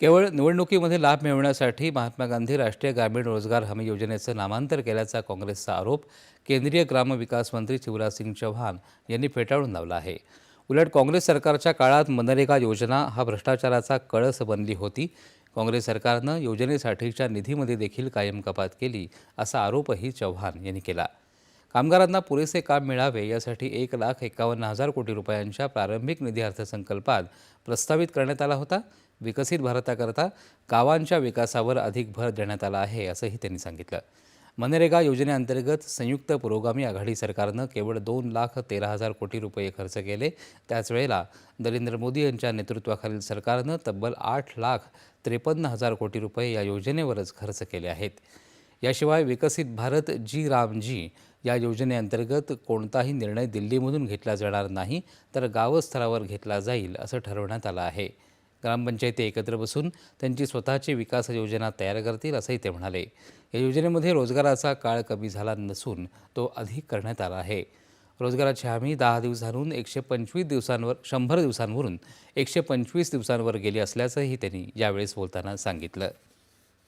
केवळ निवडणुकीमध्ये लाभ मिळवण्यासाठी महात्मा गांधी राष्ट्रीय ग्रामीण रोजगार हमी योजनेचं नामांतर केल्याचा काँग्रेसचा आरोप केंद्रीय ग्रामविकास मंत्री शिवराज सिंग चौहान यांनी फेटाळून लावला आहे. उलट काँग्रेस सरकारच्या काळात मनरेगा योजना हा भ्रष्टाचाराचा कळस बनली होती. काँग्रेस सरकारनं योजनेसाठीच्या निधीमध्ये देखील कायम कपात केली असा आरोपही चव्हाण यांनी केला. कामगारांना पुरेसे काम मिळावे यासाठी एक लाख एकावन्न हजार कोटी रुपयांच्या प्रारंभिक निधी अर्थसंकल्पात प्रस्तावित करण्यात आला होता. विकसित भारताकरता गावांच्या विकासावर अधिक भर देण्यात आला आहे असंही त्यांनी सांगितलं. मनरेगा योजनेअंतर्गत संयुक्त पुरोगामी आघाडी सरकारनं केवळ दोन लाख तेरा हजार कोटी रुपये खर्च केले. त्याच वेळेला नरेंद्र मोदी यांच्या नेतृत्वाखालील सरकारनं तब्बल आठ लाख त्रेपन्न हजार कोटी रुपये या योजनेवरच खर्च केले आहेत. याशिवाय विकसित भारत जी राम जी या योजनेअंतर्गत कोणताही निर्णय दिल्लीमधून घेतला जाणार नाही तर गावस्तरावर घेतला जाईल असं ठरवण्यात आलं आहे. ग्रामपंचायती एकत्र बसून त्यांची स्वतःची विकास योजना तयार करतील असंही ते म्हणाले. या योजनेमध्ये रोजगाराचा काळ कमी झाला नसून तो अधिक करण्यात आला आहे. रोजगाराची हमी दहा दिवसांहून एकशे पंचवीस दिवसांवर शंभर दिवसांवरून एकशे पंचवीस दिवसांवर गेली असल्याचंही त्यांनी यावेळेस बोलताना सांगितलं.